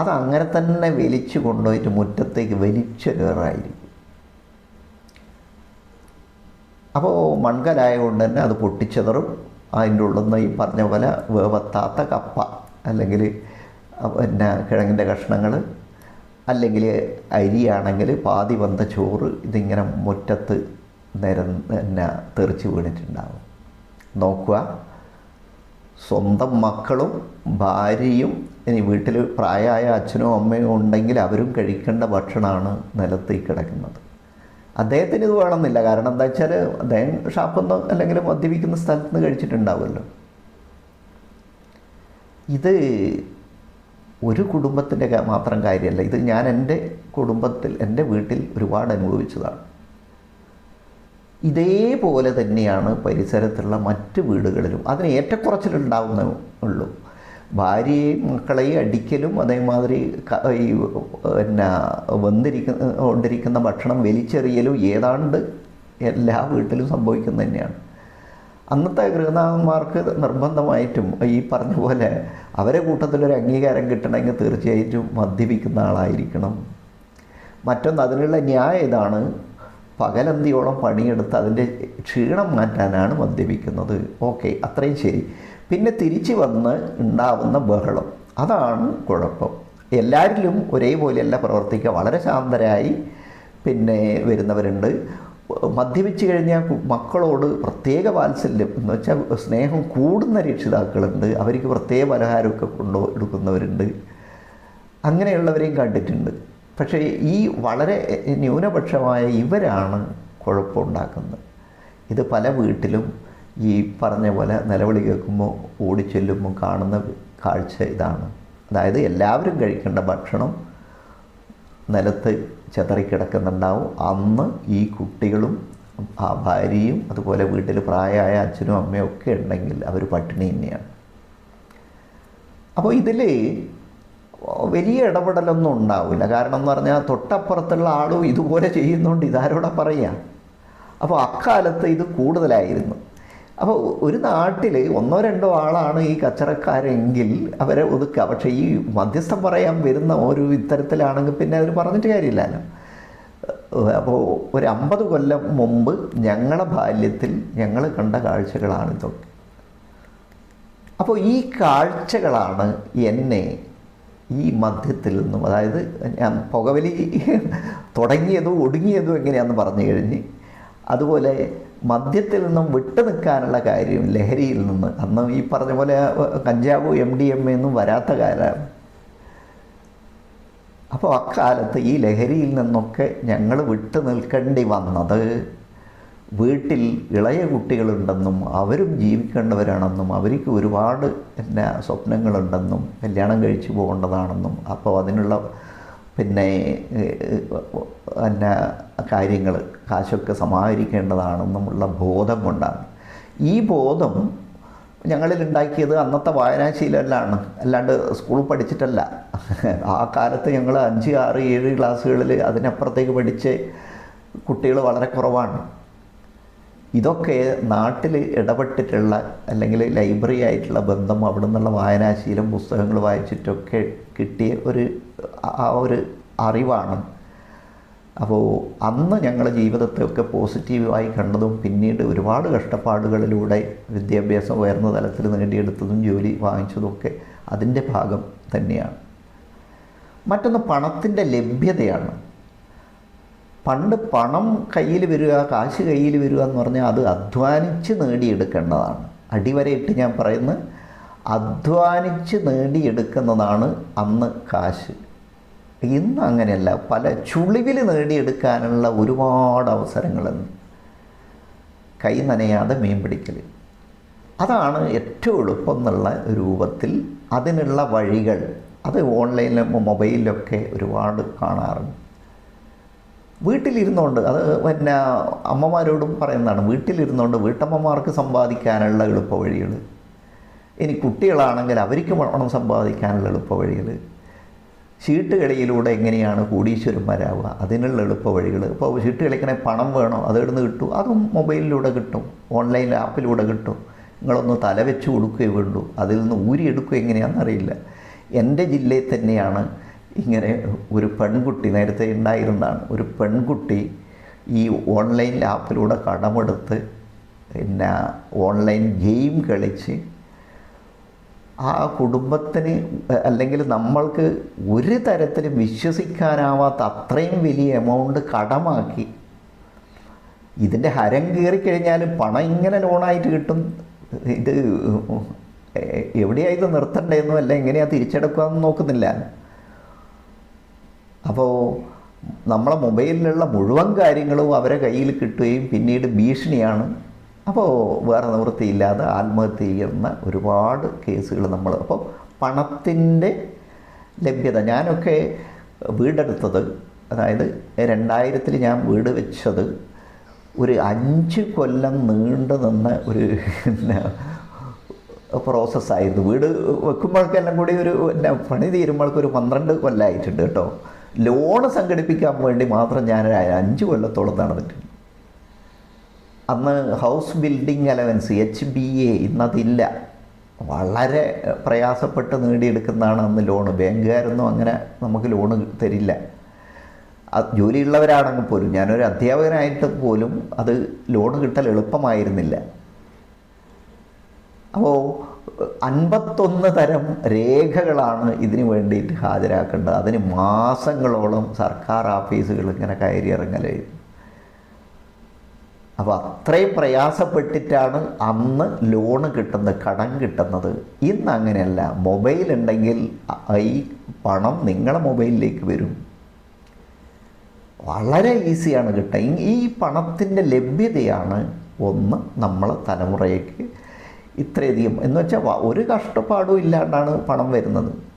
അതങ്ങനെ തന്നെ വലിച്ചു കൊണ്ടുപോയിട്ട് മുറ്റത്തേക്ക് വലിച്ചു കയറായിരിക്കും. അപ്പോൾ മൺകലായതുകൊണ്ട് തന്നെ അത് പൊട്ടിച്ചെതറും. അതിന്റെ ഉള്ളിൽ നിന്ന് ഈ പറഞ്ഞ പോലെ വേവത്താത്ത കപ്പ അല്ലെങ്കിൽ പിന്നെ കിഴങ്ങിന്റെ കഷ്ണങ്ങൾ അല്ലെങ്കിൽ അരിയാണെങ്കിൽ പാതി വന്ന ചോറ് ഇതിങ്ങനെ മുറ്റത്ത് നിര പിന്നെ തെറിച്ച് വീണിട്ടുണ്ടാവും. നോക്കുക. സ്വന്തം മക്കളും ഭാര്യയും ഇനി വീട്ടിൽ പ്രായമായ അച്ഛനും അമ്മയും ഉണ്ടെങ്കിൽ അവരും കഴിക്കേണ്ട ഭക്ഷണമാണ് നിലത്ത് കിടക്കുന്നത്. അദ്ദേഹത്തിന് ഇത് വേണമെന്നില്ല. കാരണം എന്താ വെച്ചാൽ അദ്ദേഹം ഷാപ്പിൽ അല്ലെങ്കിൽ മദ്യപിക്കുന്ന സ്ഥലത്ത് നിന്ന് കഴിച്ചിട്ടുണ്ടാവുമല്ലോ. ഇത് ഒരു കുടുംബത്തിന്റെ മാത്രം കാര്യമല്ല. ഇത് ഞാൻ എന്റെ കുടുംബത്തിൽ എന്റെ വീട്ടിൽ ഒരുപാട് അനുഭവിച്ചതാണ്. ഇതേപോലെ തന്നെയാണ് പരിസരത്തുള്ള മറ്റ് വീടുകളിലും. അതിന് ഏറ്റക്കുറച്ചിലുണ്ടാവുന്ന ഉള്ളൂ. ഭാര്യയെയും മക്കളെയും അടിക്കലും അതേമാതിരി ഈ പിന്നെ വന്നിരിക്കുന്ന കൊണ്ടിരിക്കുന്ന ഭക്ഷണം വലിച്ചെറിയലും ഏതാണ്ട് എല്ലാ വീട്ടിലും സംഭവിക്കുന്നത് തന്നെയാണ്. അന്നത്തെ ഗൃഹനാഥന്മാർക്ക് നിർബന്ധമായിട്ടും ഈ പറഞ്ഞ പോലെ അവരെ കൂട്ടത്തിലൊരു അംഗീകാരം കിട്ടണമെങ്കിൽ തീർച്ചയായിട്ടും മദ്യപിക്കുന്ന ആളായിരിക്കണം. മറ്റൊന്ന് അതിനുള്ള ന്യായം ഇതാണ്. പകലന്തിയോളം പണിയെടുത്ത് അതിന്റെ ക്ഷീണം മാറ്റാനാണ് മദ്യപിക്കുന്നത്. ഓക്കെ അത്രയും ശരി. പിന്നെ തിരിച്ചു വന്ന് ഉണ്ടാവുന്ന ബഹളം. അതാണ് കുഴപ്പം. എല്ലാവരിലും ഒരേപോലെയല്ല പ്രവർത്തിക്കുക. വളരെ ശാന്തരായി പിന്നെ വരുന്നവരുണ്ട്. മദ്യപിച്ച് കഴിഞ്ഞാൽ മക്കളോട് പ്രത്യേക വാത്സല്യം. എന്ന് വെച്ചാൽ സ്നേഹം കൂടുന്ന രക്ഷിതാക്കളുണ്ട്. അവർക്ക് പ്രത്യേക പലഹാരമൊക്കെ കൊണ്ടു എടുക്കുന്നവരുണ്ട്. അങ്ങനെയുള്ളവരെയും കണ്ടിട്ടുണ്ട്. പക്ഷേ ഈ വളരെ ന്യൂനപക്ഷമായ ഇവരാണ് കുഴപ്പമുണ്ടാക്കുന്നത് ഇത് പല വീട്ടിലും ഈ പറഞ്ഞ പോലെ നിലവിളി കേൾക്കുമ്പോൾ ഓടിച്ചെല്ലുമ്പോൾ കാണുന്ന കാഴ്ച ഇതാണ്. അതായത് എല്ലാവരും കഴിക്കേണ്ട ഭക്ഷണം നിലത്ത് ചെതറിക്കിടക്കുന്നുണ്ടാവും. അന്ന് ഈ കുട്ടികളും ആ ഭാര്യയും അതുപോലെ വീട്ടിൽ പ്രായമായ അച്ഛനും അമ്മയും ഒക്കെ ഉണ്ടെങ്കിൽ അവർ പട്ടിണി തന്നെയാണ്. അപ്പോൾ ഇതിൽ വലിയ ഇടപെടലൊന്നും ഉണ്ടാവില്ല. കാരണം എന്ന് പറഞ്ഞാൽ തൊട്ടപ്പുറത്തുള്ള ആളും ഇതുപോലെ ചെയ്യുന്നുണ്ട് ഇതാരോടെ പറയാം? അപ്പോൾ അക്കാലത്ത് ഇത് കൂടുതലായിരുന്നു. അപ്പോൾ ഒരു നാട്ടിൽ ഒന്നോ രണ്ടോ ആളാണ് ഈ കച്ചറക്കാരെങ്കിൽ അവരെ ഒതുക്കുക. പക്ഷേ ഈ മധ്യസ്ഥം പറയാൻ വരുന്ന ഒരു ഇത്തരത്തിലാണെങ്കിൽ പിന്നെ അവർ പറഞ്ഞിട്ട് കാര്യമില്ലല്ലോ. അപ്പോൾ ഒരു അമ്പത് കൊല്ലം മുമ്പ് ഞങ്ങളുടെ ബാല്യത്തിൽ ഞങ്ങൾ കണ്ട കാഴ്ചകളാണ് ഇതൊക്കെ. അപ്പോൾ ഈ കാഴ്ചകളാണ് എന്നെ ഈ മധ്യത്തിൽ നിന്നും അതായത് ഞാൻ പുകവലി തുടങ്ങിയതും ഒടുങ്ങിയതും എങ്ങനെയാണെന്ന് പറഞ്ഞു കഴിഞ്ഞ്. അതുപോലെ മദ്യത്തിൽ നിന്നും വിട്ടു നിൽക്കാനുള്ള കാര്യം ലഹരിയിൽ നിന്ന്. അന്ന് ഈ പറഞ്ഞ പോലെ കഞ്ചാവ് എം ഡി എം എന്നും വരാത്ത കാലമാണ് അപ്പോൾ അക്കാലത്ത് ഈ ലഹരിയിൽ നിന്നൊക്കെ ഞങ്ങൾ വിട്ടു നിൽക്കേണ്ടി വന്നത് വീട്ടിൽ ഇളയ കുട്ടികളുണ്ടെന്നും അവരും ജീവിക്കേണ്ടവരാണെന്നും അവർക്ക് ഒരുപാട് എന്നാ സ്വപ്നങ്ങളുണ്ടെന്നും കല്യാണം കഴിച്ചു പോകേണ്ടതാണെന്നും അപ്പോൾ അതിനുള്ള പിന്നെ പിന്നെ കാര്യങ്ങൾ കാശൊക്കെ സമാഹരിക്കേണ്ടതാണെന്നുമുള്ള ബോധം കൊണ്ടാണ്. ഈ ബോധം ഞങ്ങളിൽ ഉണ്ടാക്കിയത് അന്നത്തെ വായനാശീലല്ലാണ് അല്ലാണ്ട് സ്കൂളിൽ പഠിച്ചിട്ടല്ല. ആ കാലത്ത് ഞങ്ങൾ അഞ്ച് ആറ് ഏഴ് ക്ലാസ്സുകളിൽ അതിനപ്പുറത്തേക്ക് പഠിച്ച് കുട്ടികൾ വളരെ കുറവാണ്. ഇതൊക്കെ നാട്ടിൽ ഇടപെട്ടിട്ടുള്ള അല്ലെങ്കിൽ ലൈബ്രറി ആയിട്ടുള്ള ബന്ധം അവിടെ നിന്നുള്ള വായനാശീലം പുസ്തകങ്ങൾ വായിച്ചിട്ടൊക്കെ കിട്ടിയ ഒരു ആ ഒരു അറിവാണ്. അപ്പോൾ അന്ന് ഞങ്ങളുടെ ജീവിതത്തെയൊക്കെ പോസിറ്റീവായി കണ്ടതും പിന്നീട് ഒരുപാട് കഷ്ടപ്പാടുകളിലൂടെ വിദ്യാഭ്യാസം ഉയർന്ന തലത്തിൽ നേടിയെടുത്തതും ജോലി വാങ്ങിച്ചതുമൊക്കെ അതിന്റെ ഭാഗം തന്നെയാണ്. മറ്റൊന്ന് പണത്തിന്റെ ലഭ്യതയാണ്. പണ്ട് പണം കയ്യിൽ വരിക കാശ് കയ്യിൽ വരിക എന്ന് പറഞ്ഞാൽ അത് അധ്വാനിച്ച് നേടിയെടുക്കേണ്ടതാണ്. അടിവരയിട്ട് ഞാൻ പറയുന്നത് അധ്വാനിച്ച് നേടിയെടുക്കുന്നതാണ് അന്ന് കാശ്. ഇന്ന് അങ്ങനെയല്ല. പല ചുളിവിൽ നേടിയെടുക്കാനുള്ള ഒരുപാട് അവസരങ്ങളുണ്ട്. കൈ നനയാതെ മീൻ പിടിക്കൽ അതാണ് ഏറ്റവും എളുപ്പം എന്നുള്ള രൂപത്തിൽ അതിനുള്ള വഴികൾ. അത് ഓൺലൈനിലും മൊബൈലിലൊക്കെ ഒരുപാട് കാണാറുണ്ട്. വീട്ടിലിരുന്നുകൊണ്ട് അത് പിന്നെ അമ്മമാരോടും പറയുന്നതാണ് വീട്ടിലിരുന്നുകൊണ്ട് വീട്ടമ്മമാർക്ക് സമ്പാദിക്കാനുള്ള എളുപ്പ വഴികൾ ഇനി കുട്ടികളാണെങ്കിൽ അവർക്ക് പണം സമ്പാദിക്കാനുള്ള എളുപ്പ വഴികൾ എങ്ങനെയാണ് കോടീശ്വരന്മാരാവുക? അതിനുള്ള എളുപ്പ വഴികൾ. ഇപ്പോൾ ചീട്ട് കളിക്കണേ പണം വേണോ? അത് എവിടുന്ന് കിട്ടും? അതും മൊബൈലിലൂടെ കിട്ടും. ഓൺലൈൻ ആപ്പിലൂടെ കിട്ടും. നിങ്ങളൊന്ന് തല വെച്ച് കൊടുക്കുകയേ വേണ്ടൂ. അതിൽ നിന്ന് ഊരിയെടുക്കുക എങ്ങനെയാണെന്നറിയില്ല എന്റെ ജില്ലയിൽ തന്നെയാണ് ഇങ്ങനെ ഒരു പെൺകുട്ടി നേരത്തെ ഉണ്ടായിരുന്നതാണ്. ഒരു പെൺകുട്ടി ഈ ഓൺലൈൻ ആപ്പിലൂടെ കടമെടുത്ത് പിന്നെ ഓൺലൈൻ ഗെയിം കളിച്ച് ആ കുടുംബത്തിന് അല്ലെങ്കിൽ നമ്മൾക്ക് ഒരു തരത്തിലും വിശ്വസിക്കാനാവാത്ത അത്രയും വലിയ എമൗണ്ട് കടമാക്കി. ഇതിന്റെ ഹരം കയറിക്കഴിഞ്ഞാൽ പണം ഇങ്ങനെ ലോണായിട്ട് കിട്ടും. ഇത് എവിടെയായത് നിർത്തണ്ടേന്നോ അല്ല എങ്ങനെയാണ് തിരിച്ചെടുക്കുകയെന്ന് നോക്കുന്നില്ല. അപ്പോൾ നമ്മളെ മൊബൈലിലുള്ള മുഴുവൻ കാര്യങ്ങളും അവരെ കയ്യിൽ കിട്ടുകയും പിന്നീട് ഭീഷണിയാണ്. അപ്പോൾ വേറെ നിവൃത്തിയില്ലാതെ ആത്മഹത്യ ചെയ്യുന്ന ഒരുപാട് കേസുകൾ നമ്മൾ അപ്പോൾ പണത്തിന്റെ ലഭ്യത. ഞാനൊക്കെ വീടെടുത്തത് അതായത് രണ്ടായിരത്തിൽ ഞാൻ വീട് വെച്ചത് ഒരു അഞ്ച് കൊല്ലം നീണ്ടു നിന്ന ഒരു പ്രോസസ്സായിരുന്നു വീട് വെക്കുമ്പോഴേക്കെല്ലാം കൂടി ഒരു പിന്നെ പണി തീരുമ്പോഴേക്കും ഒരു പന്ത്രണ്ട് കൊല്ലമായിട്ടുണ്ട് കേട്ടോ. ലോണ് സംഘടിപ്പിക്കാൻ വേണ്ടി മാത്രം ഞാൻ അഞ്ച് കൊല്ലത്തോളം നടന്നിട്ടുണ്ട്. അന്ന് house building allowance H B A ഇന്നതില്ല. വളരെ പ്രയാസപ്പെട്ട് നേടിയെടുക്കുന്നതാണ് അന്ന് ലോണ്. ബാങ്കുകാരൊന്നും അങ്ങനെ നമുക്ക് ലോണ് തരില്ല. ജോലിയുള്ളവരാണെങ്കിൽ പോലും ഞാനൊരു അധ്യാപകനായിട്ട് പോലും അത് ലോണ് കിട്ടൽ എളുപ്പമായിരുന്നില്ല. അപ്പോൾ അൻപത്തൊന്ന് തരം രേഖകളാണ് ഇതിന് വേണ്ടിയിട്ട് ഹാജരാക്കേണ്ടത്. അതിന് മാസങ്ങളോളം സർക്കാർ ഓഫീസുകൾ ഇങ്ങനെ കയറി ഇറങ്ങലായിരുന്നു അപ്പോൾ അത്രയും പ്രയാസപ്പെട്ടിട്ടാണ് അന്ന് ലോണ് കിട്ടുന്നത് കടം കിട്ടുന്നത്. ഇന്ന് അങ്ങനെയല്ല. മൊബൈൽ ഉണ്ടെങ്കിൽ ഈ പണം നിങ്ങളുടെ മൊബൈലിലേക്ക് വരും. വളരെ ഈസിയാണ് കിട്ടുക. ഈ പണത്തിന്റെ ലഭ്യതയാണ് ഒന്ന് നമ്മളെ തലമുറയ്ക്ക് ഇത്രയധികം. എന്ന് വെച്ചാൽ ഒരു കഷ്ടപ്പാടും ഇല്ലാണ്ടാണ് പണം വരുന്നത്.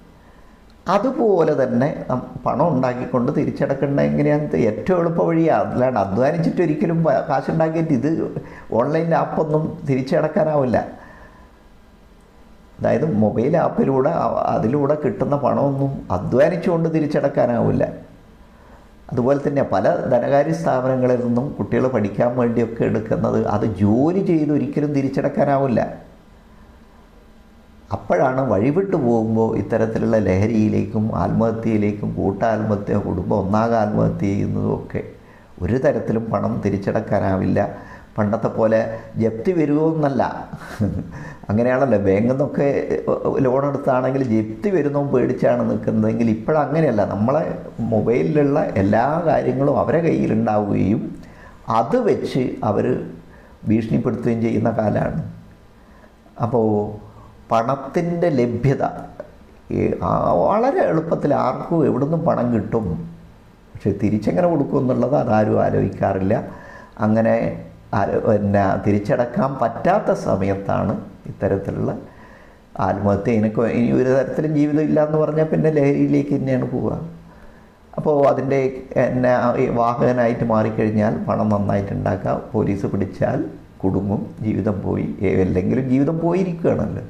അതുപോലെ തന്നെ പണം ഉണ്ടാക്കിക്കൊണ്ട് തിരിച്ചടക്കേണ്ട എങ്ങനെയാണ് ഏറ്റവും എളുപ്പ വഴിയാണ് അല്ലാണ്ട് അധ്വാനിച്ചിട്ട് ഒരിക്കലും കാശുണ്ടാക്കിയിട്ട് ഇത് ഓൺലൈൻ ആപ്പൊന്നും തിരിച്ചടക്കാനാവില്ല. അതായത് മൊബൈൽ ആപ്പിലൂടെ അതിലൂടെ കിട്ടുന്ന പണമൊന്നും അധ്വാനിച്ചുകൊണ്ട് തിരിച്ചടക്കാനാവില്ല. അതുപോലെ തന്നെ പല ധനകാര്യ സ്ഥാപനങ്ങളിൽ നിന്നും കുട്ടികൾ പഠിക്കാൻ വേണ്ടിയൊക്കെ എടുക്കുന്നത് അത് ജോലി ചെയ്ത് ഒരിക്കലും തിരിച്ചടക്കാനാവില്ല. അപ്പോഴാണ് വഴിവിട്ടു പോകുമ്പോൾ ഇത്തരത്തിലുള്ള ലഹരിയിലേക്കും ആത്മഹത്യയിലേക്കും കൂട്ടാത്മഹത്യ കുടുംബം ഒന്നാകെ ആത്മഹത്യ ചെയ്യുന്നതും ഒക്കെ ഒരു തരത്തിലും പണം തിരിച്ചടക്കാനാവില്ല. പണ്ടത്തെ പോലെ ജപ്തി വരുമോ എന്നല്ല അങ്ങനെയാണല്ലോ. ബാങ്കിൽ നിന്നൊക്കെ ലോൺ എടുത്താണെങ്കിൽ ജപ്തി വരുന്നോ പേടിച്ചാണ് നിൽക്കുന്നതെങ്കിൽ ഇപ്പോഴങ്ങനെയല്ല. നമ്മളെ മൊബൈലിലുള്ള എല്ലാ കാര്യങ്ങളും അവരെ കയ്യിലുണ്ടാവുകയും അത് വെച്ച് അവർ ഭീഷണിപ്പെടുത്തുകയും ചെയ്യുന്ന കാലമാണ് അപ്പോൾ പണത്തിന്റെ ലഭ്യത. വളരെ എളുപ്പത്തിൽ ആർക്കും എവിടുന്നും പണം കിട്ടും. പക്ഷെ തിരിച്ചെങ്ങനെ കൊടുക്കും എന്നുള്ളത് അതാരും ആലോചിക്കാറില്ല. അങ്ങനെ പിന്നെ തിരിച്ചടക്കാൻ പറ്റാത്ത സമയത്താണ് ഇത്തരത്തിലുള്ള ആത്മഹത്യ. എനിക്ക് ഇനി ഒരു തരത്തിലും ജീവിതം ഇല്ല എന്ന് പറഞ്ഞാൽ പിന്നെ ലഹരിയിലേക്ക് തന്നെയാണ് പോവുക. അപ്പോൾ അതിന്റെ എന്നെ വാഹകനായിട്ട് മാറിക്കഴിഞ്ഞാൽ പണം നന്നായിട്ട് ഉണ്ടാക്കുക പോലീസ് പിടിച്ചാൽ കുടുങ്ങും ജീവിതം പോയി അല്ലെങ്കിലും ജീവിതം പോയിരിക്കുകയാണല്ലോ.